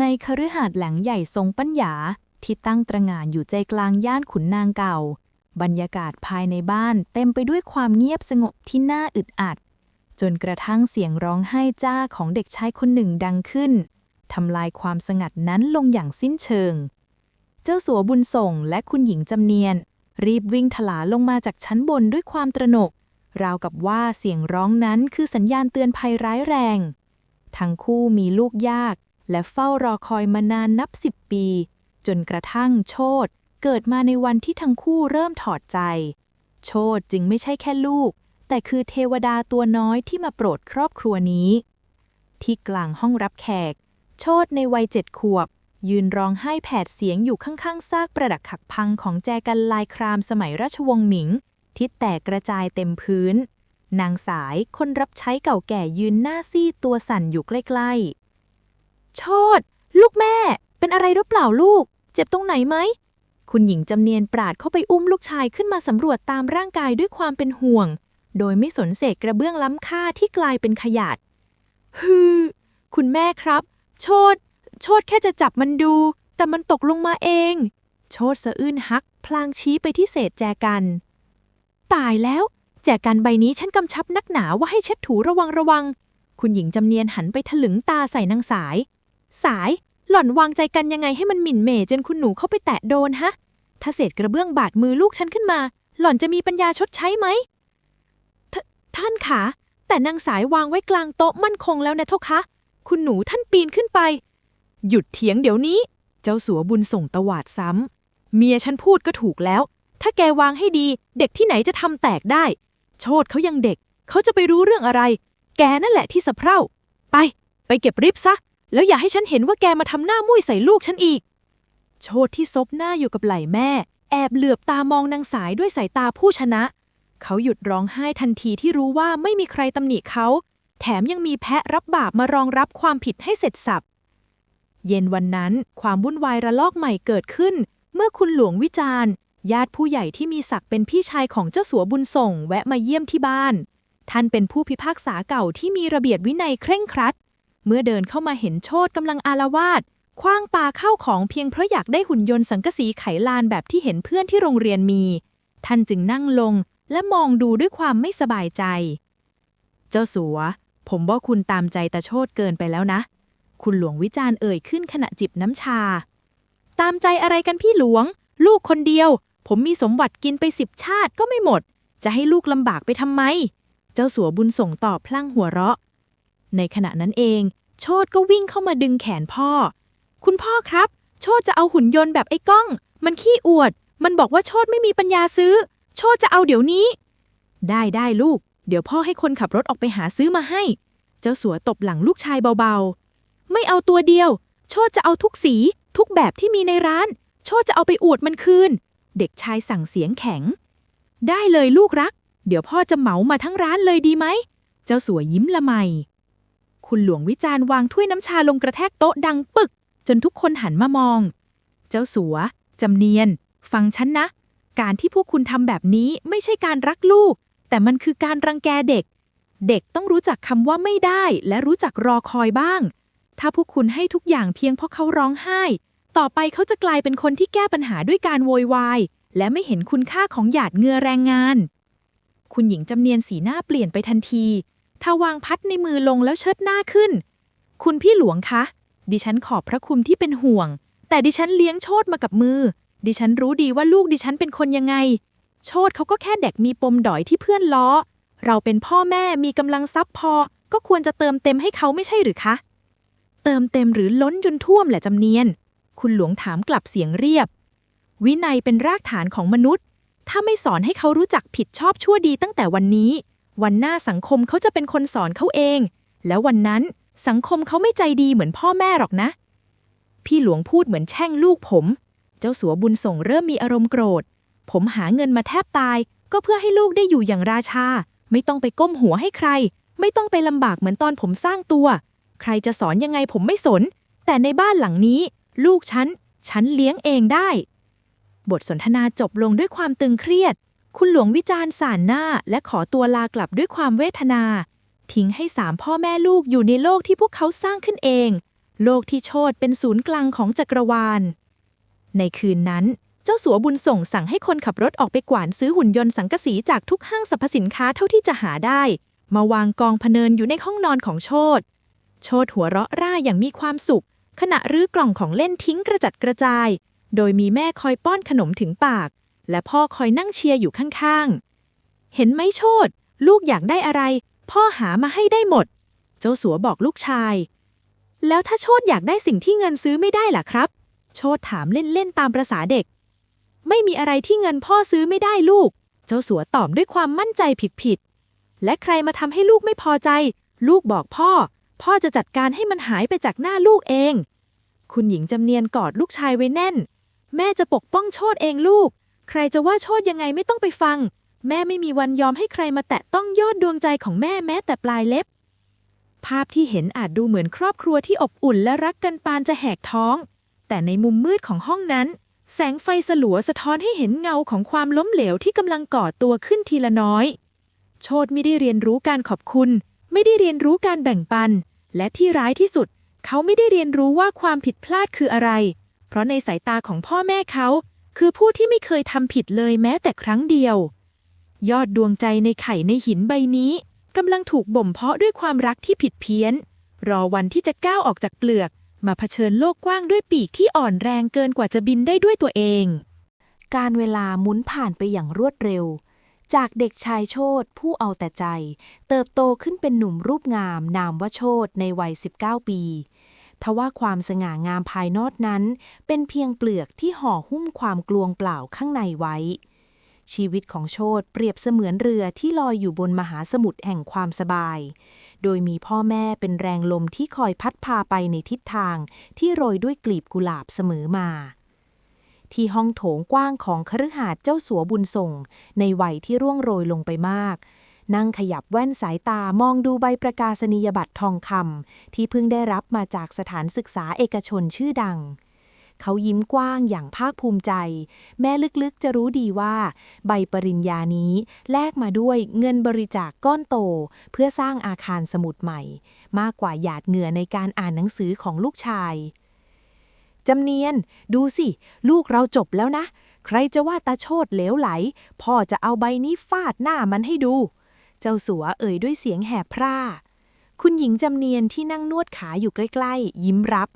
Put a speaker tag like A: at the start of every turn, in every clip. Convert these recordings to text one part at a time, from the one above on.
A: ในคฤหาสน์หลังใหญ่ทรงปัญญาที่ตั้งตระหง่านอยู่ใจกลางย่านขุนนางเก่า บรรยากาศภายในบ้านเต็มไปด้วยความเงียบสงบที่น่าอึดอัด จนกระทั่งเสียงร้องไห้จ้าของเด็กชายคนหนึ่งดังขึ้นทำลายความสงัดนั้นลงอย่างสิ้นเชิง เจ้าสัวบุญส่งและคุณหญิงจำเนียน รีบวิ่งถลาลงมาจากชั้นบนด้วยความตระหนก ราวกับว่าเสียงร้องนั้นคือสัญญาณเตือนภัยร้ายแรง ทั้งคู่มีลูกยาก และเฝ้ารอคอยมานานนับสิบปี จนกระทั่งโชดเกิดมาในวันที่ทั้งคู่เริ่มถอดใจ โชดจึงไม่ใช่แค่ลูก แต่คือเทวดาตัวน้อยที่มาโปรดครอบครัวนี้ ที่กลางห้องรับแขก โชดในวัยเจ็ดขวบ ยืนร้องไห้แผดเสียงอยู่ข้างๆซากประดักขักพังของแจกันลายครามสมัยราชวงศ์หมิง ที่แตกกระจายเต็มพื้น นางสายคนรับใช้เก่าแก่ยืนหน้าซีดตัวสั่นอยู่ใกล้ๆ โชดลูกแม่ เป็นอะไรหรือเปล่าลูก เจ็บตรงไหนไหม คุณหญิงจำเนียนปราดเข้าไปอุ้มลูกชายขึ้นมาสำรวจตามร่างกายด้วยความเป็นห่วง โดยไม่สนเศษกระเบื้องล้ำค่าที่กลายเป็นขยะฮือ คุณแม่ครับ โชด โชดแค่จะจับมันดู แต่มันตกลงมาเอง โชดสะอื้นฮัก พลางชี้ไปที่เศษแจกัน ตายแล้ว แจกันใบนี้ฉันกำชับนักหนาว่าให้เช็ดถูระวังระวัง คุณหญิงจำเนียนหันไปถลึงตาใส่นางสาย สาย หล่อนวางใจกันยังไงให้มันหมิ่นเหม่จนคุณหนูเข้าไปแตะโดนฮะ ถ้าเศษกระเบื้องบาดมือลูกฉันขึ้นมา หล่อนจะมีปัญญาชดใช้ไหมทท่านคะแต่นางสายวางไว้กลางโต๊ะมั่นคงแล้วนะเจ้าคะ คุณหนูท่านปีนขึ้นไป หยุดเถียงเดี๋ยวนี้ เจ้าสัวบุญส่งตวาดซ้ำเมียฉันพูดก็ถูกแล้ว ถ้าแกวางให้ดี เด็กที่ไหนจะทำแตกได้ โชดเขายังเด็ก เขาจะไปรู้เรื่องอะไร แกนั่นแหละที่สะเพร่า ไป ไปเก็บริบซะ แล้วอย่าให้ฉันเห็นว่าแกมาทำหน้ามุ้ยใส่ลูกฉันอีก โชดที่ซบหน้าอยู่กับไหล่แม่ แอบเหลือบตามองนางสายด้วยสายตาผู้ชนะ เขาหยุดร้องไห้ทันทีที่รู้ว่าไม่มีใครตำหนิเขา แถมยังมีแพะรับบาปมารองรับความผิดให้เสร็จสับเย็นวันนั้นความวุ่นวายระลอกใหม่เกิดขึ้น เมื่อคุณหลวงวิจารณ์ ญาติผู้ใหญ่ที่มีศักดิ์เป็นพี่ชายของเจ้าสัวบุญส่ง แวะมาเยี่ยมที่บ้าน ท่านเป็นผู้พิพากษาเก่าที่มีระเบียบวินัยเคร่งครัด เมื่อเดินเข้ามาเห็นโชดกำลังอารวาสคว้างปาเข้าของเพียงเพราะอยากได้หุ่นยนต์สังกะสีไขลานแบบที่เห็นเพื่อนที่โรงเรียนมี ท่านจึงนั่งลงและมองดูด้วยความไม่สบายใจ เจ้าสัว ผมว่าคุณตามใจตาโชดเกินไปแล้วนะ คุณหลวงวิจารณ์เอ่ยขึ้นขณะจิบน้ำชา ตามใจอะไรกันพี่หลวง ลูกคนเดียว ผมมีสมบัติกินไปสิบชาติก็ไม่หมด จะให้ลูกลำบากไปทำไม เจ้าสัวบุญส่งตอบพลั่งหัวเราะ ในขณะนั้นเอง โชดก็วิ่งเข้ามาดึงแขนพ่อ คุณพ่อครับ โชดจะเอาหุ่นยนต์แบบไอ้ก้อง มันขี้อวด มันบอกว่าโชดไม่มีปัญญาซื้อ โชดจะเอาเดี๋ยวนี้ ได้ได้ลูก เดี๋ยวพ่อให้คนขับรถออกไปหาซื้อมาให้ เจ้าสัวตบหลังลูกชายเบาๆ ไม่เอาตัวเดียว โชดจะเอาทุกสี ทุกแบบที่มีในร้าน โชดจะเอาไปอวดมันคืน เด็กชายสั่งเสียงแข็ง ได้เลยลูกรัก เดี๋ยวพ่อจะเหมามาทั้งร้านเลยดีไหม เจ้าสัวยิ้มละไม คุณหลวงวิจารณ์วางถ้วยน้ำชาลงกระแทกโต๊ะดังปึก จนทุกคนหันมามอง เจ้าสัว จำเนียน ฟังฉันนะ การที่พวกคุณทำแบบนี้ไม่ใช่การรักลูก แต่มันคือการรังแกเด็ก เด็กต้องรู้จักคำว่าไม่ได้ และรู้จักรอคอยบ้าง ถ้าพวกคุณให้ทุกอย่างเพียงเพราะเขาร้องไห้ ต่อไปเขาจะกลายเป็นคนที่แก้ปัญหาด้วยการโวยวายและไม่เห็นคุณค่าของหยาดเหงื่อแรงงาน คุณหญิงจำเนียนสีหน้าเปลี่ยนไปทันที ถาวางพัดในมือลงแล้วเชิดหน้าขึ้น คุณพี่หลวงคะ ดิฉันขอบพระคุณที่เป็นห่วง แต่ดิฉันเลี้ยงโชดมากับมือ ดิฉันรู้ดีว่าลูกดิฉันเป็นคนยังไง โชดเขาก็แค่เด็กมีปมดอยที่เพื่อนล้อ เราเป็นพ่อแม่มีกำลังทรัพย์พอ ก็ควรจะเติมเต็มให้เขาไม่ใช่หรือคะ เติมเต็มหรือล้นจนท่วมแหละจำเนียน คุณหลวงถามกลับเสียงเรียบ วินัยเป็นรากฐานของมนุษย์ ถ้าไม่สอนให้เขารู้จักผิดชอบชั่วดีตั้งแต่วันนี้ วันหน้าสังคมเขาจะเป็นคนสอนเขาเอง แล้ววันนั้นสังคมเขาไม่ใจดีเหมือนพ่อแม่หรอกนะ พี่หลวงพูดเหมือนแช่งลูกผม เจ้าสัวบุญส่งเริ่มมีอารมณ์โกรธ ผมหาเงินมาแทบตาย ก็เพื่อให้ลูกได้อยู่อย่างราชา ไม่ต้องไปก้มหัวให้ใคร ไม่ต้องไปลำบากเหมือนตอนผมสร้างตัว ใครจะสอนยังไงผมไม่สน แต่ในบ้านหลังนี้ ลูกฉัน ฉันเลี้ยงเองได้ บทสนทนาจบลงด้วยความตึงเครียด คุณหลวงวิจารณ์สานหน้าและขอตัวลากลับด้วยความเวทนา ทิ้งให้สามพ่อแม่ลูกอยู่ในโลกที่พวกเขาสร้างขึ้นเอง โลกที่โชดเป็นศูนย์กลางของจักรวาล ในคืนนั้น เจ้าสัวบุญส่งสั่งให้คนขับรถออกไปกวานซื้อหุ่นยนต์สังกะสีจากทุกห้างสรรพสินค้าเท่าที่จะหาได้ มาวางกองพเนินอยู่ในห้องนอนของโชดโชดหัวเราะร่าอย่างมีความสุข ขณะรื้อกล่องของเล่นทิ้งกระจัดกระจาย โดยมีแม่คอยป้อนขนมถึงปาก และพ่อคอยนั่งเชียร์อยู่ข้างๆ เห็นไหมโชดลูกอยากได้อะไร พ่อหามาให้ได้หมด เจ้าสัวบอกลูกชาย แล้วถ้าโชดอยากได้สิ่งที่เงินซื้อไม่ได้ล่ะครับ โชดถามเล่นๆตามประษาเด็ก ไม่มีอะไรที่เงินพ่อซื้อไม่ได้ลูก เจ้าสัวตอบด้วยความมั่นใจผิดๆและใครมาทำให้ลูกไม่พอใจ ลูกบอกพ่อ พ่อจะจัดการให้มันหายไปจากหน้าลูกเอง คุณหญิงจำเนียนกอดลูกชายไว้แน่น แม่จะปกป้องโชดเองลูก ใครจะว่าโชดยังไงไม่ต้องไปฟัง แม่ไม่มีวันยอมให้ใครมาแตะต้องยอดดวงใจของแม่แม้แต่ปลายเล็บ ภาพที่เห็นอาจดูเหมือนครอบครัวที่อบอุ่นและรักกันปานจะแหกท้อง แต่ในมุมมืดของห้องนั้น แสงไฟสลัวสะท้อนให้เห็นเงาของความล้มเหลวที่กำลังก่อตัวขึ้นทีละน้อย โชดไม่ได้เรียนรู้การขอบคุณ ไม่ได้เรียนรู้การแบ่งปัน และที่ร้ายที่สุด เขาไม่ได้เรียนรู้ว่าความผิดพลาดคืออะไร เพราะในสายตาของพ่อแม่เขา คือผู้ที่ไม่เคยทำผิดเลยแม้แต่ครั้งเดียว ยอดดวงใจในไข่ในหินใบนี้กำลังถูกบ่มเพาะด้วยความรักที่ผิดเพี้ยน รอวันที่จะก้าวออกจากเปลือก มาเผชิญโลกกว้างด้วยปีกที่อ่อนแรงเกินกว่าจะบินได้ด้วยตัวเอง การเวลาหมุนผ่านไปอย่างรวดเร็ว จากเด็กชายโชตผู้เอาแต่ใจ เติบโตขึ้นเป็นหนุ่มรูปงามนามว่าโชตในวัย 19 ปี ทว่าความสง่างามภายนอกนั้น เป็นเพียงเปลือกที่ห่อหุ้มความกลวงเปล่าข้างในไว้ ชีวิตของโชตเปรียบเสมือนเรือที่ลอยอยู่บนมหาสมุทรแห่งความสบาย โดยมีพ่อแม่เป็นแรงลมที่คอยพัดพาไปในทิศทางที่โรยด้วยกลีบกุหลาบเสมอมาที่ห้องโถงกว้างของคฤหาสน์เจ้าสัวบุญส่ง ในวัยที่ร่วงโรยลงไปมาก นั่งขยับแว่นสายตามองดูใบประกาศนียบัตรทองคำที่เพิ่งได้รับมาจากสถานศึกษาเอกชนชื่อดัง เขายิ้มกว้างอย่างภาคภูมิใจ แม่ลึกๆจะรู้ดีว่า ใบปริญญานี้แลกมาด้วยเงินบริจาคกก้อนโต เพื่อสร้างอาคารสมุดใหม่ มากกว่าหยาดเหงื่อในการอ่านหนังสือของลูกชายจำเนียน ดูสิ ลูกเราจบแล้วนะ ใครจะว่าตาโชดเหลวไหล พ่อจะเอาใบนี้ฟาดหน้ามันให้ดู เจ้าสัวเอ่ยด้วยเสียงแหบพร่า คุณหญิงจำเนียนที่นั่งนวดขาอยู่ใกล้ ๆ ยิ้มรับ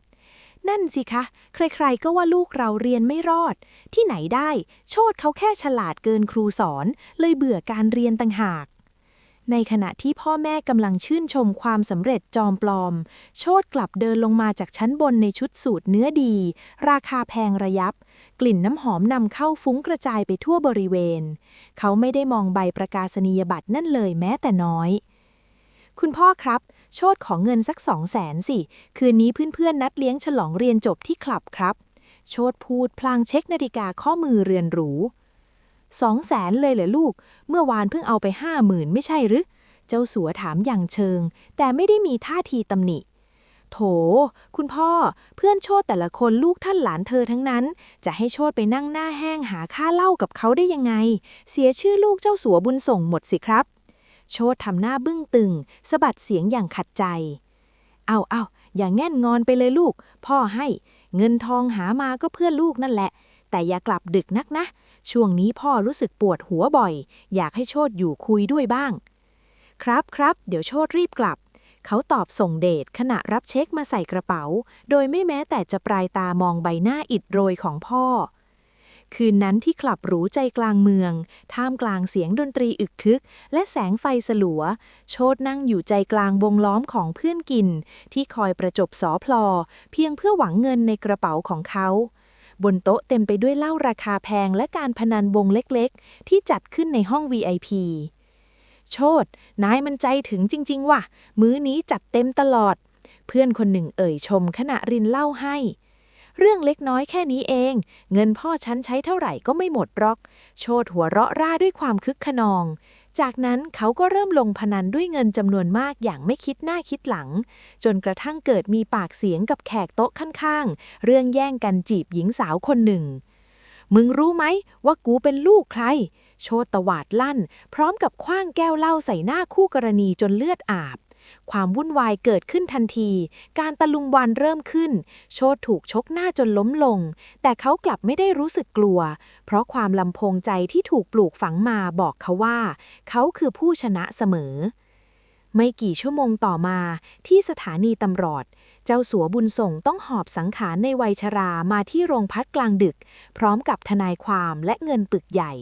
A: นั่นสิคะ ใครๆ ก็ว่าลูกเราเรียนไม่รอด ที่ไหนได้ โชดเขาแค่ฉลาดเกินครูสอน เลยเบื่อการเรียนต่างหากในขณะที่พ่อแม่กำลังชื่นชมความสำเร็จจอมปลอม โชดกลับเดินลงมาจากชั้นบนในชุดสูทเนื้อดี ราคาแพงระยับ กลิ่นน้ำหอมนำเข้าฟุ้งกระจายไปทั่วบริเวณ เขาไม่ได้มองใบประกาศนียบัตรนั่นเลยแม้แต่น้อย คุณพ่อครับ โชดของเงินสักสองแสนสิ คืนนี้เพื่อนๆ นัดเลี้ยงฉลองเรียนจบที่คลับครับ โชดพูดพลางเช็คนาฬิกาข้อมือเรือนหรูสองแสนเลยเหรอลูก เมื่อวานเพิ่งเอาไปห้าหมื่นไม่ใช่หรือ เจ้าสัวถามอย่างเชิง แต่ไม่ได้มีท่าทีตำหนิ โถ คุณพ่อ เพื่อนโชดแต่ละคนลูกท่านหลานเธอทั้งนั้น จะให้โชดไปนั่งหน้าแห้งหาค่าเหล้ากับเขาได้ยังไง เสียชื่อลูกเจ้าสัวบุญส่งหมดสิครับ โชดทำหน้าบึ้งตึงสะบัดเสียงอย่างขัดใจ เอาเอาอย่างแง่นงอนไปเลยลูก พ่อให้เงินทองหามาก็เพื่อลูกนั่นแหละ แต่อย่ากลับดึกนักนะ ช่วงนี้พ่อรู้สึกปวดหัวบ่อย อยากให้โชดอยู่คุยด้วยบ้าง ครับครับ เดี๋ยวโชดรีบกลับ เขาตอบส่งเดชขณะรับเช็คมาใส่กระเป๋า โดยไม่แม้แต่จะปลายตามองใบหน้าอิดโรยของพ่อ คืนนั้นที่คลับหรูใจกลางเมือง ท่ามกลางเสียงดนตรีอึกทึก และแสงไฟสลัว โชดนั่งอยู่ใจกลางวงล้อมของเพื่อนกิน ที่คอยประจบสอพลอ เพียงเพื่อหวังเงินในกระเป๋าของเขาบนโต๊ะเต็มไปด้วยเหล้าราคาแพงและการพนันวงเล็กๆ ที่จัดขึ้นในห้อง VIP โชดนายมันใจถึงจริง ๆ ว่ะ มื้อนี้จัดเต็มตลอด เพื่อนคนหนึ่งเอ่ยชมขณะรินเล้าให้ เรื่องเล็กน้อยแค่นี้เอง เงินพ่อฉันใช้เท่าไหร่ก็ไม่หมดหรอก โชดหัวเราะร่าด้วยความคึกขนอง จากนั้นเขาก็เริ่มลงพนันด้วยเงินจำนวนมากอย่างไม่คิดหน้าคิดหลัง จนกระทั่งเกิดมีปากเสียงกับแขกโต๊ะข้างๆ เรื่องแย่งกันจีบหญิงสาวคนหนึ่งมึงรู้ไหมว่ากูเป็นลูกใคร โชดตวาดลั่น พร้อมกับคว้างแก้วเหล้าใส่หน้าคู่กรณีจนเลือดอาบ ความวุ่นวายเกิดขึ้นทันที การตะลุมบอลเริ่มขึ้น โชดถูกชกหน้าจนล้มลง แต่เขากลับไม่ได้รู้สึกกลัว เพราะความลำพงใจที่ถูกปลูกฝังมาบอกเขาว่า เขาคือผู้ชนะเสมอ ไม่กี่ชั่วโมงต่อมาที่สถานีตำรวจเจ้าสัวบุญส่งต้องหอบสังขารในวัยชรามาที่โรงพักกลางดึก พร้อมกับทนายความและเงินปึกใหญ่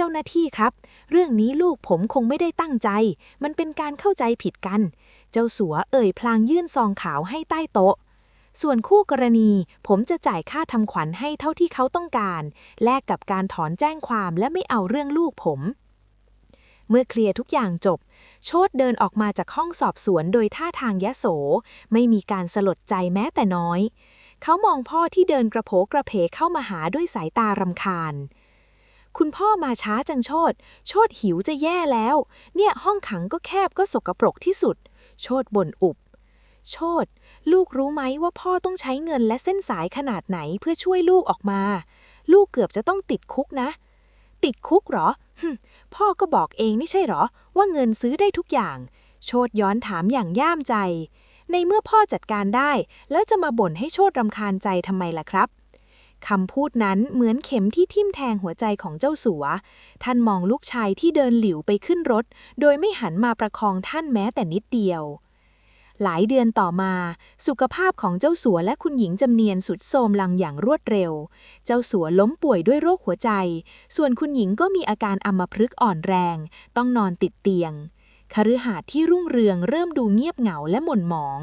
A: เจ้าหน้าที่ครับ เรื่องนี้ลูกผมคงไม่ได้ตั้งใจ มันเป็นการเข้าใจผิดกัน เจ้าสัวเอ่ยพลางยื่นซองขาวให้ใต้โต๊ะ ส่วนคู่กรณีผมจะจ่ายค่าทำขวัญให้เท่าที่เขาต้องการ แลกกับการถอนแจ้งความและไม่เอาเรื่องลูกผม เมื่อเคลียร์ทุกอย่างจบ โชดเดินออกมาจากห้องสอบสวนโดยท่าทางยะโส ไม่มีการสลดใจแม้แต่น้อยเขามองพ่อที่เดินกระโผกระเพเข้ามาหาด้วยสายตารำคาญ คุณพ่อมาช้าจังโชดโชดหิวจะแย่แล้ว เนี่ยห้องขังก็แคบก็สกปรกที่สุด โชดบ่นอุบ โชดลูกรู้ไหมว่าพ่อต้องใช้เงินและเส้นสายขนาดไหนเพื่อช่วยลูกออกมา ลูกเกือบจะต้องติดคุกนะ ติดคุกเหรอพ่อก็บอกเองไม่ใช่หรอ ว่าเงินซื้อได้ทุกอย่าง โชดย้อนถามอย่างย่ามใจ ในเมื่อพ่อจัดการได้ แล้วจะมาบ่นให้โชดรำคาญใจทำไมล่ะครับ คำพูดนั้นเหมือนเข็มที่ทิ่มแทงหัวใจของเจ้าสัว ท่านมองลูกชายที่เดินหลิวไปขึ้นรถ โดยไม่หันมาประคองท่านแม้แต่นิดเดียว หลายเดือนต่อมา สุขภาพของเจ้าสัวและคุณหญิงจำเนียนสุดโทรมลังอย่างรวดเร็ว เจ้าสัวล้มป่วยด้วยโรคหัวใจ ส่วนคุณหญิงก็มีอาการอัมพฤกษ์อ่อนแรง ต้องนอนติดเตียงคฤหาสน์ที่รุ่งเรืองเริ่มดูเงียบเหงาและหม่นหมอง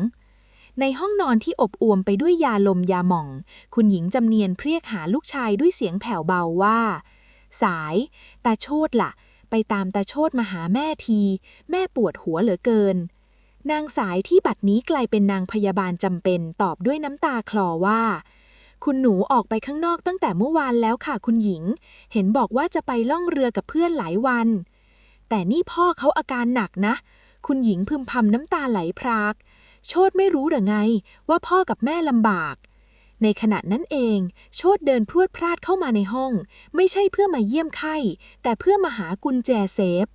A: ในห้องนอนที่อบอวมไปด้วยยาลมยาหม่อง คุณหญิงจำเนียนเพรียกหาลูกชายด้วยเสียงแผ่วเบาว่า สาย ตาโชดล่ะ ไปตามตาโชดมาหาแม่ที แม่ปวดหัวเหลือเกิน นางสายที่บัดนี้กลายเป็นนางพยาบาลจำเป็นตอบด้วยน้ำตาคลอว่า คุณหนูออกไปข้างนอกตั้งแต่เมื่อวานแล้วค่ะคุณหญิง เห็นบอกว่าจะไปล่องเรือกับเพื่อนหลายวัน แต่นี่พ่อเขาอาการหนักนะ คุณหญิงพึมพำน้ำตาไหลพราก โชดไม่รู้หรือไง ว่าพ่อกับแม่ลำบาก ในขณะนั้นเอง โชดเดินพรวดพลาดเข้ามาในห้อง ไม่ใช่เพื่อมาเยี่ยมไข้ แต่เพื่อมาหากุญแจเซฟ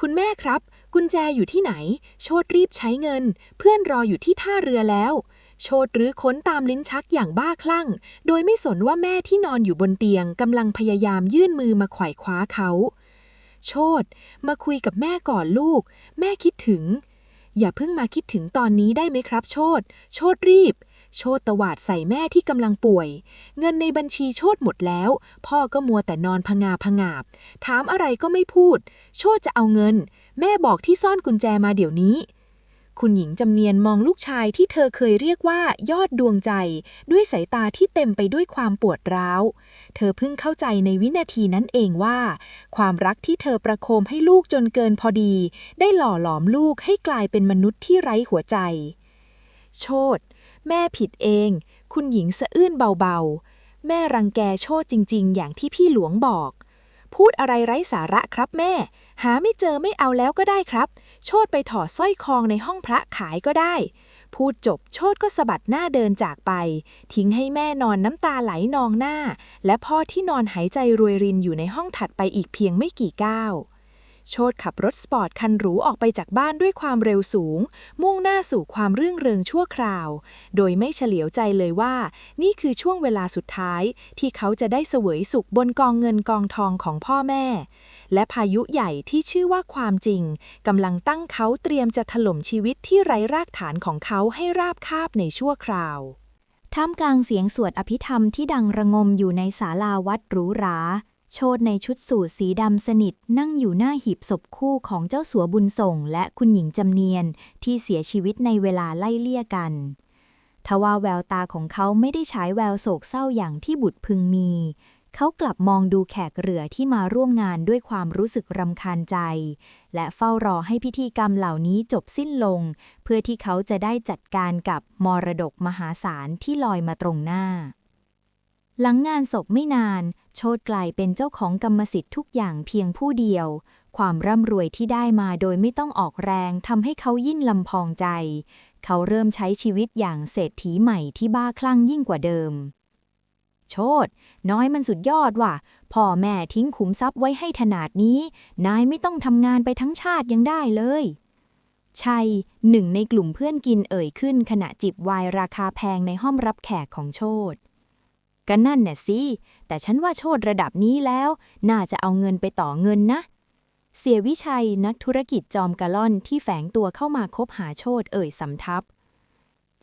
A: คุณแม่ครับ กุญแจอยู่ที่ไหน โชดรีบใช้เงิน เพื่อนรออยู่ที่ท่าเรือแล้ว โชดรื้อค้นตามลิ้นชักอย่างบ้าคลั่ง โดยไม่สนว่าแม่ที่นอนอยู่บนเตียงกำลังพยายามยื่นมือมาไขว่คว้าเขา โชดมาคุยกับแม่ก่อนลูก แม่คิดถึง อย่าเพิ่งมาคิดถึงตอนนี้ได้ไหมครับ โชดโชดรีบ โชดตวาดใส่แม่ที่กำลังป่วย เงินในบัญชีโชดหมดแล้ว พ่อก็มัวแต่นอนพงาพงาบ ถามอะไรก็ไม่พูด โชดจะเอาเงิน แม่บอกที่ซ่อนกุญแจมาเดี๋ยวนี้ คุณหญิงจำเนียนมองลูกชายที่เธอเคยเรียกว่ายอดดวงใจ ด้วยสายตาที่เต็มไปด้วยความปวดร้าว เธอเพิ่งเข้าใจในวินาทีนั้นเองว่า ความรักที่เธอประโคมให้ลูกจนเกินพอดี ได้หล่อหลอมลูกให้กลายเป็นมนุษย์ที่ไร้หัวใจ โชดแม่ผิดเอง คุณหญิงสะอื้นเบาๆ แม่รังแกโชดจริง ๆ อย่างที่พี่หลวงบอก พูดอะไรไร้สาระครับแม่ หาไม่เจอไม่เอาแล้วก็ได้ครับ โชดไปถอดสร้อยคองในห้องพระขายก็ได้ พูดจบโชดก็สะบัดหน้าเดินจากไป ทิ้งให้แม่นอนน้ำตาไหลนองหน้า และพ่อที่นอนหายใจรวยรินอยู่ในห้องถัดไปอีกเพียงไม่กี่ก้าวโชดขับรถสปอร์ตคันหรูออกไปจากบ้านด้วยความเร็วสูง มุ่งหน้าสู่ความรื่นเริงชั่วคราว โดยไม่เฉลียวใจเลยว่า นี่คือช่วงเวลาสุดท้ายที่เขาจะได้เสวยสุขบนกองเงินกองทองของพ่อแม่ และพายุใหญ่ที่ชื่อว่าความจริงกำลังตั้งเขาเตรียมจะถล่มชีวิตที่ไร้รากฐานของเขาให้ราบคาบในชั่วคราว
B: ท่ามกลางเสียงสวดอภิธรรมที่ดังระงมอยู่ในศาลาวัดหรูหรา โชดในชุดสูทสีดำสนิทนั่งอยู่หน้าหีบศพคู่ของเจ้าสัวบุญส่ง และคุณหญิงจำเนียนที่เสียชีวิตในเวลาไล่เลี่ยกันทว่าแววตาของเขาไม่ได้ฉายแววโศกเศร้าอย่างที่บุตรพึงมี เขากลับมองดูแขกเรือที่มาร่วมงานด้วยความรู้สึกรำคาญใจ และเฝ้ารอให้พิธีกรรมเหล่านี้จบสิ้นลง เพื่อที่เขาจะได้จัดการกับมรดกมหาศาลที่ลอยมาตรงหน้า หลังงานศพไม่นาน โชดกลายเป็นเจ้าของกรรมสิทธิ์ทุกอย่างเพียงผู้เดียว ความร่ำรวยที่ได้มาโดยไม่ต้องออกแรงทำให้เขายิ่งลำพองใจ เขาเริ่มใช้ชีวิตอย่างเศรษฐีใหม่ที่บ้าคลั่งยิ่งกว่าเดิม โชดน้อยมันสุดยอดว่ะ พ่อแม่ทิ้งขุมทรัพย์ไว้ให้ขนาดนี้ นายไม่ต้องทำงานไปทั้งชาติยังได้เลย
A: ชัยหนึ่งในกลุ่มเพื่อนกินเอ่ยขึ้นขณะจิบไวน์ราคาแพงในห้องรับแขกของโชดก็นั่นน่ะสิ แต่ฉันว่าโชดระดับนี้แล้ว น่าจะเอาเงินไปต่อเงินนะ เสียวิชัยนักธุรกิจจอมกะล่อนที่แฝงตัวเข้ามาคบหาโชดเอ่ยสำทับ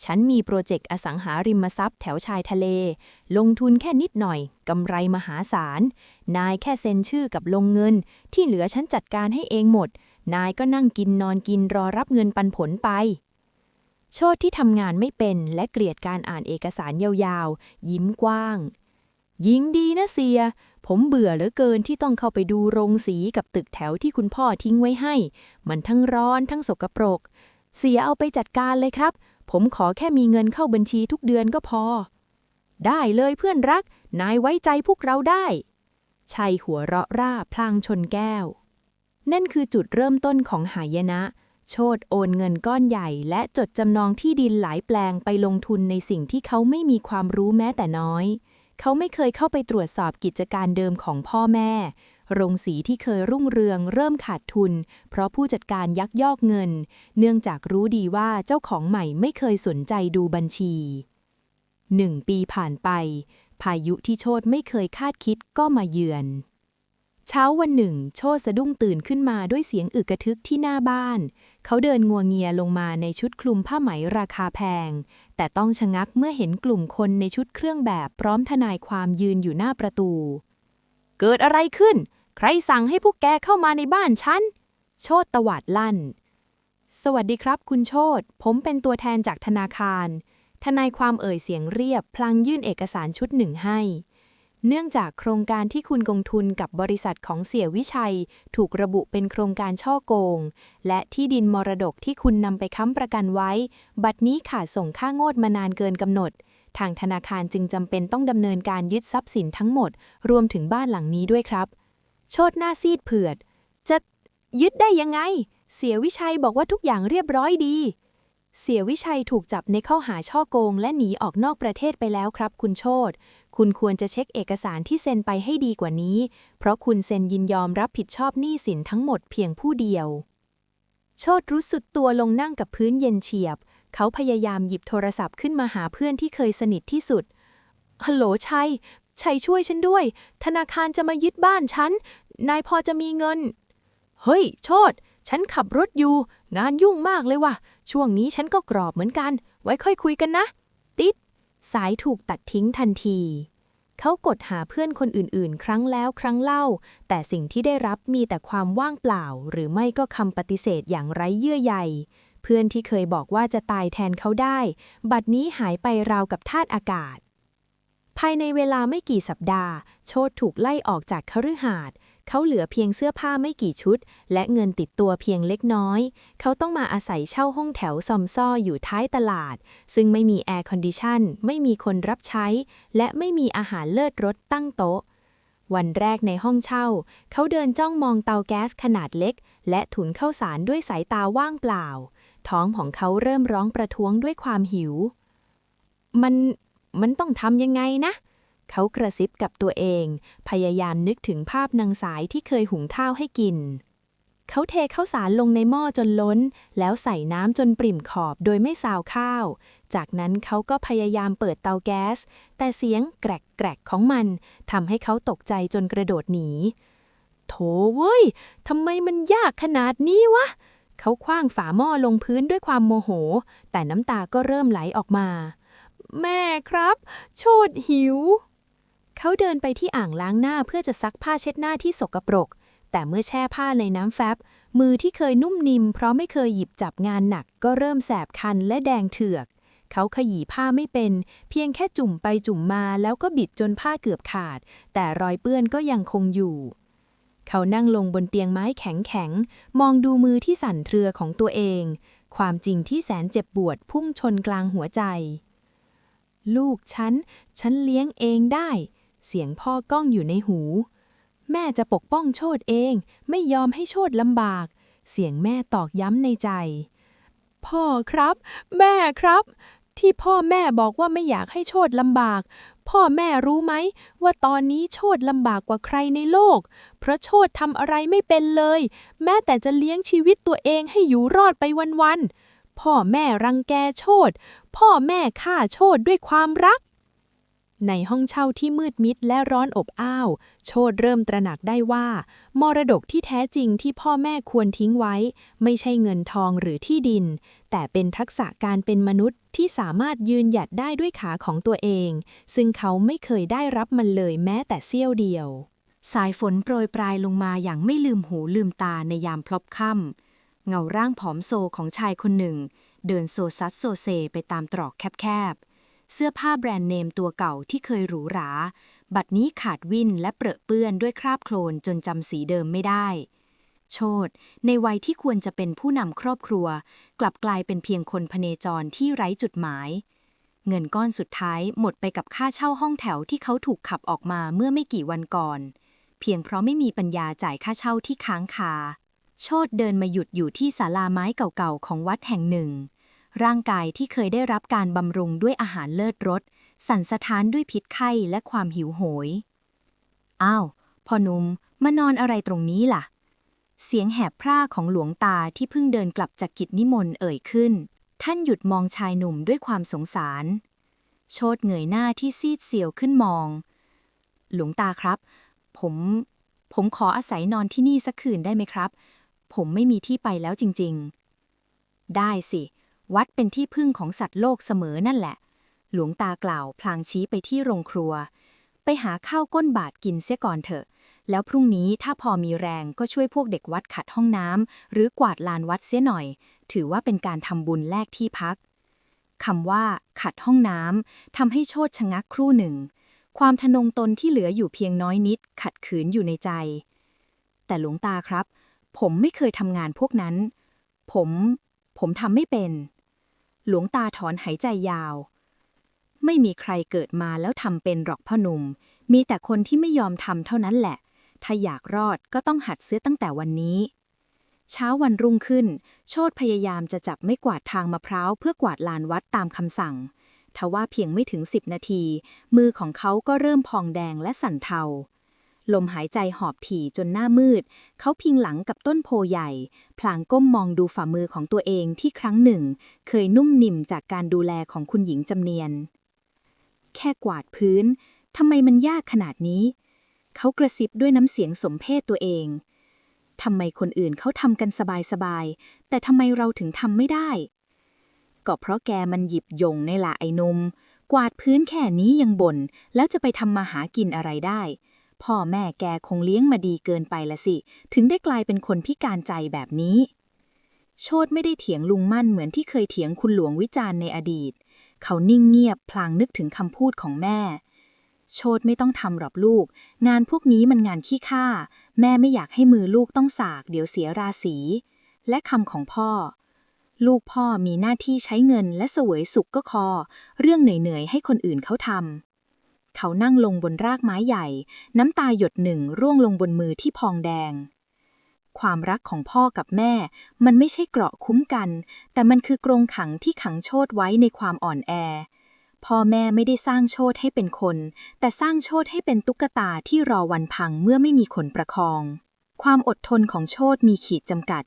A: ฉันมีโปรเจกต์อสังหาริมทรัพย์แถวชายทะเล ลงทุนแค่นิดหน่อย กำไรมหาศาล นายแค่เซ็นชื่อกับลงเงิน ที่เหลือฉันจัดการให้เองหมด นายก็นั่งกินนอนกินรอรับเงินปันผลไป โชดที่ทำงานไม่เป็นและเกลียดการอ่านเอกสารยาวๆ ยิ้มกว้าง ยิงดีนะเสีย ผมเบื่อเหลือเกินที่ต้องเข้าไปดูโรงสีกับตึกแถวที่คุณพ่อทิ้งไว้ให้ มันทั้งร้อนทั้งสกปรกเสียเอาไปจัดการเลยครับ ผมขอแค่มีเงินเข้าบัญชีทุกเดือนก็พอ ได้เลยเพื่อนรัก นายไว้ใจพวกเราได้ ชัยหัวเราะร่าพลางชนแก้ว นั่นคือจุดเริ่มต้นของหายนะ โชดโอนเงินก้อนใหญ่ และจดจำนองที่ดินหลายแปลงไปลงทุนในสิ่งที่เขาไม่มีความรู้แม้แต่น้อย เขาไม่เคยเข้าไปตรวจสอบกิจการเดิมของพ่อแม่ โรงสีที่เคยรุ่งเรืองเริ่มขาดทุน เพราะผู้จัดการยักยอกเงิน เนื่องจากรู้ดีว่าเจ้าของใหม่ไม่เคยสนใจดูบัญชีหนึ่งปีผ่านไป พายุที่โชดไม่เคยคาดคิดก็มาเยือน เช้าวันหนึ่ง โชดสะดุ้งตื่นขึ้นมาด้วยเสียงอึกระทึกที่หน้าบ้าน เขาเดินงัวงเงียลงมาในชุดคลุมผ้าไหมราคาแพง แต่ต้องชะงักเมื่อเห็นกลุ่มคนในชุดเครื่องแบบพร้อมทนายความยืนอยู่หน้าประตู เกิดอะไรขึ้น ครสั่งให้พวกแกเข้ามาในบ้านฉัน โชดตวาดลั่น สวัสดีครับคุณโชดผมเป็นตัวแทนจากธนาคาร ทนายความเอ่ยเสียงเรียบ พลางยื่นเอกสารชุดหนึ่งให้ เนื่องจากโครงการที่คุณกงทุนกับบริษัทของเสียวิชัย ถูกระบุเป็นโครงการช่อโกง และที่ดินมรดกที่คุณนำไปค้ำประกันไว้ บัดนี้ขาดส่งค่างวดมานานเกินกำหนดทางธนาคารจึงจำเป็นต้องดำเนินการยึดทรัพย์สินทั้งหมด รวมถึงบ้านหลังนี้ด้วยครับ โชดหน้าซีดเผือด จะยึดได้ยังไง เสียวิชัยบอกว่าทุกอย่างเรียบร้อยดี เสียวิชัยถูกจับในข้อหาช่อโกง และหนีออกนอกประเทศไปแล้วครับคุณโชตคุณควรจะเช็คเอกสารที่เซ็นไปให้ดีกว่านี้ เพราะคุณเซ็นยินยอมรับผิดชอบหนี้สินทั้งหมดเพียงผู้เดียว โชตรู้สึกตัวลงนั่งกับพื้นเย็นเฉียบ เขาพยายามหยิบโทรศัพท์ขึ้นมาหาเพื่อนที่เคยสนิทที่สุดฮัลโหลชัยชัยช่วยฉันด้วย ธนาคารจะมายึดบ้านฉัน นายพอจะมีเงิน เฮ้ย โชดฉันขับรถอยู่ งานยุ่งมากเลยว่ะ ช่วงนี้ฉันก็กรอบเหมือนกัน ไว้ค่อยคุยกันนะ ติด สายถูกตัดทิ้งทันที เขากดหาเพื่อนคนอื่นๆ ครั้งแล้วครั้งเล่า แต่สิ่งที่ได้รับมีแต่ความว่างเปล่า หรือไม่ก็คำปฏิเสธอย่างไร้เยื่อใยเพื่อนที่เคยบอกว่าจะตายแทนเขาได้ บัดนี้หายไปราวกับธาตุอากาศ ภายในเวลาไม่กี่สัปดาห์ โชดถูกไล่ออกจากคฤหาสน์ เขาเหลือเพียงเสื้อผ้าไม่กี่ชุด และเงินติดตัวเพียงเล็กน้อย เขาต้องมาอาศัยเช่าห้องแถวซอมซ่ออยู่ท้ายตลาด ซึ่งไม่มีแอร์คอนดิชันไม่มีคนรับใช้ และไม่มีอาหารเลิศรสตั้งโต๊ะ วันแรกในห้องเช่า เขาเดินจ้องมองเตาแก๊สขนาดเล็ก และถุนข้าวสารด้วยสายตาว่างเปล่า ท้องของเขาเริ่มร้องประท้วงด้วยความหิว มัน มันต้องทำยังไงนะเขากระซิบกับตัวเอง พยายามนึกถึงภาพนางสายที่เคยหุงข้าวให้กิน เขาเทข้าวสารลงในหม้อจนล้น แล้วใส่น้ำจนปริ่มขอบโดยไม่ซาวข้าว จากนั้นเขาก็พยายามเปิดเตาแก๊ส แต่เสียงแกรกแกรกของมันทำให้เขาตกใจจนกระโดดหนีโถเว้ยทำไมมันยากขนาดนี้วะเขาคว้างฝาหม้อลงพื้นด้วยความโมโห แต่น้ำตาก็เริ่มไหลออกมา แม่ครับ โชดหิว เขาเดินไปที่อ่างล้างหน้าเพื่อจะซักผ้าเช็ดหน้าที่สกปรก แต่เมื่อแช่ผ้าในน้ำแฟบ มือที่เคยนุ่มนิ่มเพราะไม่เคยหยิบจับงานหนัก ก็เริ่มแสบคันและแดงเถือก เขาขยี้ผ้าไม่เป็น เพียงแค่จุ่มไปจุ่มมาแล้วก็บิดจนผ้าเกือบขาด แต่รอยเปื้อนก็ยังคงอยู่ เขานั่งลงบนเตียงไม้แข็งๆ มองดูมือที่สั่นเทือของตัวเอง ความจริงที่แสนเจ็บปวดพุ่งชนกลางหัวใจ ลูกฉัน ฉันเลี้ยงเองได้ เสียงพ่อก้องอยู่ในหู แม่จะปกป้องโชดเอง ไม่ยอมให้โชดลำบาก เสียงแม่ตอกย้ำในใจ พ่อครับ แม่ครับ
C: ที่พ่อแม่บอกว่าไม่อยากให้โชดลำบาก พ่อแม่รู้ไหม ว่าตอนนี้โชดลำบากกว่าใครในโลก เพราะโชดทำอะไรไม่เป็นเลย แม้แต่จะเลี้ยงชีวิตตัวเองให้อยู่รอดไปวันๆพ่อแม่รังแกโชด พ่อแม่ฆ่าโชดด้วยความรัก ในห้องเช่าที่มืดมิดและร้อนอบอ้าว โชดเริ่มตระหนักได้ว่า มรดกที่แท้จริงที่พ่อแม่ควรทิ้งไว้ ไม่ใช่เงินทองหรือที่ดิน แต่เป็นทักษะการเป็นมนุษย์ที่สามารถยืนหยัดได้ด้วยขาของตัวเอง ซึ่งเขาไม่เคยได้รับมันเลยแม้แต่เสี้ยวเดียว
D: สายฝนโปรยปลายลงมาอย่างไม่ลืมหูลืมตาในยามพลบค่ำเงาร่างผอมโซของชายคนหนึ่ง เดินโซซัดโซเซไปตามตรอกแคบๆ เสื้อผ้าแบรนด์เนมตัวเก่าที่เคยหรูหรา บัดนี้ขาดวินและเปรอะเปื้อนด้วยคราบโคลนจนจำสีเดิมไม่ได้ โชดในวัยที่ควรจะเป็นผู้นำครอบครัว กลับกลายเป็นเพียงคนพเนจรที่ไร้จุดหมาย เงินก้อนสุดท้ายหมดไปกับค่าเช่าห้องแถวที่เขาถูกขับออกมาเมื่อไม่กี่วันก่อน เพียงเพราะไม่มีปัญญาจ่ายค่าเช่าที่ค้างคา โชดเดินมาหยุดอยู่ที่ศาลาไม้เก่าๆของวัดแห่งหนึ่ง ร่างกายที่เคยได้รับการบำรุงด้วยอาหารเลิศรสสั่นสะท้านด้วยพิษไข้และความหิวโหย อ้าวพ่อหนุ่มมานอนอะไรตรงนี้ล่ะ เสียงแหบพร่าของหลวงตาที่เพิ่งเดินกลับจากกิจนิมนต์เอ่ยขึ้น ท่านหยุดมองชายหนุ่มด้วยความสงสาร โชดเงยหน้าที่ซีดเซียวขึ้นมอง หลวงตาครับ ผม ผมขออาศัยนอนที่นี่สักคืนได้ไหมครับ ผมไม่มีที่ไปแล้วจริง ๆ ได้สิ วัดเป็นที่พึ่งของสัตว์โลกเสมอนั่นแหละ หลวงตากล่าวพลางชี้ไปที่โรงครัว ไปหาข้าวก้นบาทกินเสียก่อนเถอะ แล้วพรุ่งนี้ถ้าพอมีแรงก็ช่วยพวกเด็กวัดขัดห้องน้ำหรือกวาดลานวัดเสียหน่อย ถือว่าเป็นการทำบุญแลกที่พักคำว่า ขัดห้องน้ำทำให้โชดชะงักครู่หนึ่ง ความทะนงตนที่เหลืออยู่เพียงน้อยนิด ขัดขืนอยู่ในใจ แต่หลวงตาครับ ผมไม่เคยทำงานพวกนั้น ผม ผมทำไม่เป็น หลวงตาถอนหายใจยาว ไม่มีใครเกิดมาแล้วทำเป็นหรอกพ่อหนุ่ม มีแต่คนที่ไม่ยอมทำเท่านั้นแหละ ถ้าอยากรอดก็ต้องหัดเสื้อตั้งแต่วันนี้ เช้าวันรุ่งขึ้น โชดพยายามจะจับไม่กวาดทางมะพร้าวเพื่อกวาดลานวัดตามคำสั่งทว่าเพียงไม่ถึงสิบนาที มือของเขาก็เริ่มพองแดงและสั่นเทา ลมหายใจหอบถี่จนหน้ามืด เขาพิงหลังกับต้นโพใหญ่ พลางก้มมองดูฝ่ามือของตัวเองที่ครั้งหนึ่ง เคยนุ่มนิ่มจากการดูแลของคุณหญิงจำเนียน แค่กวาดพื้นทำไมมันยากขนาดนี้ เขากระซิบด้วยน้ำเสียงสมเพศตัวเองทำไมคนอื่นเขาทำกันสบายๆ แต่ทำไมเราถึงทำไม่ได้ ก็เพราะแกมันหยิบยงในละไอ้นม กวาดพื้นแค่นี้ยังบ่นแล้วจะไปทำมาหากินอะไรได้ พ่อแม่แกคงเลี้ยงมาดีเกินไปละสิ ถึงได้กลายเป็นคนพิการใจแบบนี้ โชดไม่ได้เถียงลุงมั่นเหมือนที่เคยเถียงคุณหลวงวิจารณ์ในอดีต เขานิ่งเงียบพลางนึกถึงคำพูดของแม่ โชดไม่ต้องทำหรอกลูก งานพวกนี้มันงานขี้ข้าแม่ไม่อยากให้มือลูกต้องสาก เดี๋ยวเสียราศีและคำของพ่อ ลูกพ่อมีหน้าที่ใช้เงินและเสวยสุขก็คอ เรื่องเหนื่อยๆให้คนอื่นเขาทำ เขานั่งลงบนรากไม้ใหญ่ น้ำตาหยดหนึ่งร่วงลงบนมือที่พองแดง ความรักของพ่อกับแม่ มันไม่ใช่เกราะคุ้มกัน แต่มันคือกรงขังที่ขังโชดไว้ในความอ่อนแอ พ่อแม่ไม่ได้สร้างโชดให้เป็นคน แต่สร้างโชดให้เป็นตุ๊กตาที่รอวันพังเมื่อไม่มีคนประคอง ความอดทนของโชดมีขีดจำกัด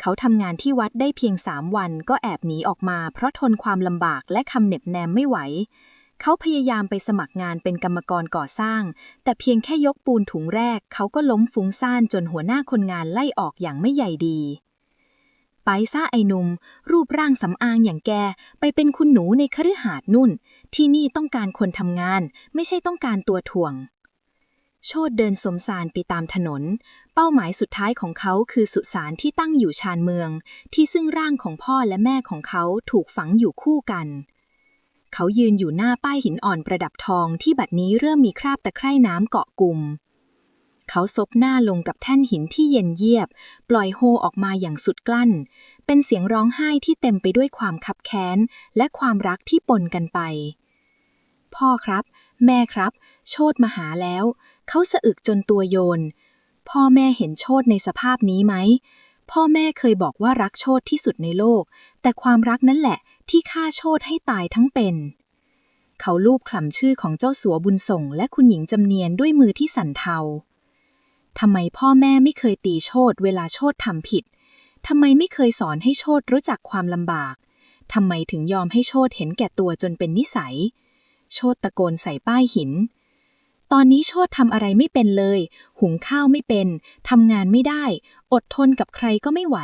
D: เขาทำงานที่วัดได้เพียงสามวันก็แอบหนีออกมาเพราะทนความลำบากและคำเหน็บแนมไม่ไหว เขาพยายามไปสมัครงานเป็นกรรมกรก่อสร้าง แต่เพียงแค่ยกปูนถุงแรก เขาก็ล้มฟุ้งซ่านจนหัวหน้าคนงานไล่ออกอย่างไม่ใหญ่ดีไปซ่าไอหนุ่มรูปร่างสำอางอย่างแก ไปเป็นคุณหนูในคฤหาสน์นุ่น ที่นี่ต้องการคนทำงาน ไม่ใช่ต้องการตัวถ่วง โชดเดินสมสารไปตามถนน เป้าหมายสุดท้ายของเขาคือสุสานที่ตั้งอยู่ชานเมือง ที่ซึ่งร่างของพ่อและแม่ของเขาถูกฝังอยู่คู่กัน เขายืนอยู่หน้าป้ายหินอ่อนประดับทองที่บัดนี้เริ่มมีคราบตะไคร่น้ำเกาะกลุ่ม เขาซบหน้าลงกับแท่นหินที่เย็นเยียบ ปล่อยโฮออกมาอย่างสุดกลั้น เป็นเสียงร้องไห้ที่เต็มไปด้วยความคับแค้น และความรักที่ปนกันไป พ่อครับ แม่ครับ โชดมาหาแล้ว เขาสะอึกจนตัวโยน พ่อแม่เห็นโชดในสภาพนี้ไหมพ่อแม่เคยบอกว่ารักโชดที่สุดในโลก แต่ความรักนั่นแหละ ที่ฆ่าโชดให้ตายทั้งเป็น เขาลูบคลำชื่อของเจ้าสัวบุญส่ง และคุณหญิงจำเนียนด้วยมือที่สั่นเทาทำไมพ่อแม่ไม่เคยตีโชดเวลาโชดทำผิดทำไมไม่เคยสอนให้โชดรู้จักความลำบากทำไมถึงยอมให้โชดเห็นแก่ตัวจนเป็นนิสัย โชดตะโกนใส่ป้ายหิน ตอนนี้โชดทำอะไรไม่เป็นเลย หุงข้าวไม่เป็น ทำงานไม่ได้ อดทนกับใครก็ไม่ไหว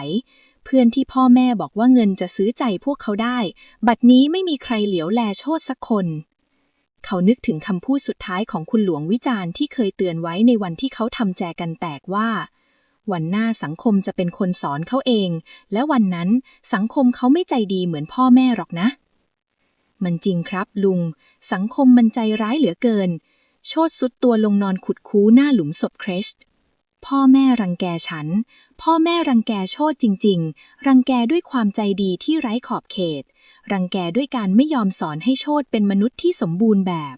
D: พื่อนที่พ่อแม่บอกว่าเงินจะซื้อใจพวกเขาได้ บัดนี้ไม่มีใครเหลียวแลโชดสักคน เขานึกถึงคำพูดสุดท้ายของคุณหลวงวิจารณ์ที่เคยเตือนไว้ในวันที่เขาทำแจกันแตกว่า วันหน้าสังคมจะเป็นคนสอนเขาเอง และวันนั้นสังคมเขาไม่ใจดีเหมือนพ่อแม่หรอกนะ มันจริงครับลุง สังคมมันใจร้ายเหลือเกิน โชดสุดตัวลงนอนขุดคูหน้าหลุมศพเครชพ่อแม่รังแกฉัน พ่อแม่รังแกโชดจริง ๆ รังแกด้วยความใจดีที่ไร้ขอบเขต รังแกด้วยการไม่ยอมสอนให้โชดเป็นมนุษย์ที่สมบูรณ์แบบ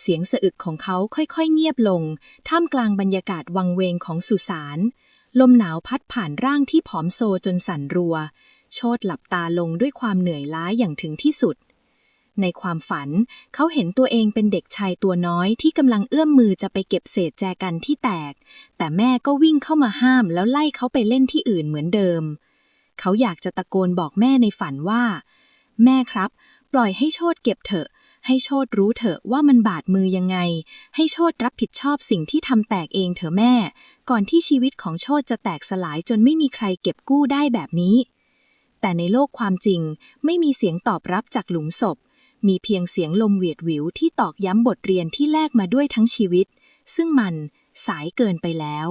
D: เสียงสะอึกของเขาค่อยๆเงียบลง ท่ามกลางบรรยากาศวังเวงของสุสาน ลมหนาวพัดผ่านร่างที่ผอมโซจนสั่นรัว โชดหลับตาลงด้วยความเหนื่อยล้าอย่างถึงที่สุด ในความฝัน เขาเห็นตัวเองเป็นเด็กชายตัวน้อยที่กำลังเอื้อมมือจะไปเก็บเศษแจกันที่แตก แต่แม่ก็วิ่งเข้ามาห้ามแล้วไล่เขาไปเล่นที่อื่นเหมือนเดิม เขาอยากจะตะโกนบอกแม่ในฝันว่า แม่ครับ ปล่อยให้โชดเก็บเถอะ ให้โชดรู้เถอะว่ามันบาดมือยังไง ให้โชดรับผิดชอบสิ่งที่ทำแตกเองเถอะแม่ ก่อนที่ชีวิตของโชดจะแตกสลายจนไม่มีใครเก็บกู้ได้แบบนี้แต่ในโลกความจริงไม่มีเสียงตอบรับจากหลุมศพ มีเพียงเสียงลมเวียดวิวที่ตอกย้ำบทเรียนที่แลกมาด้วยทั้งชีวิต ซึ่งมันสายเกินไปแล้ว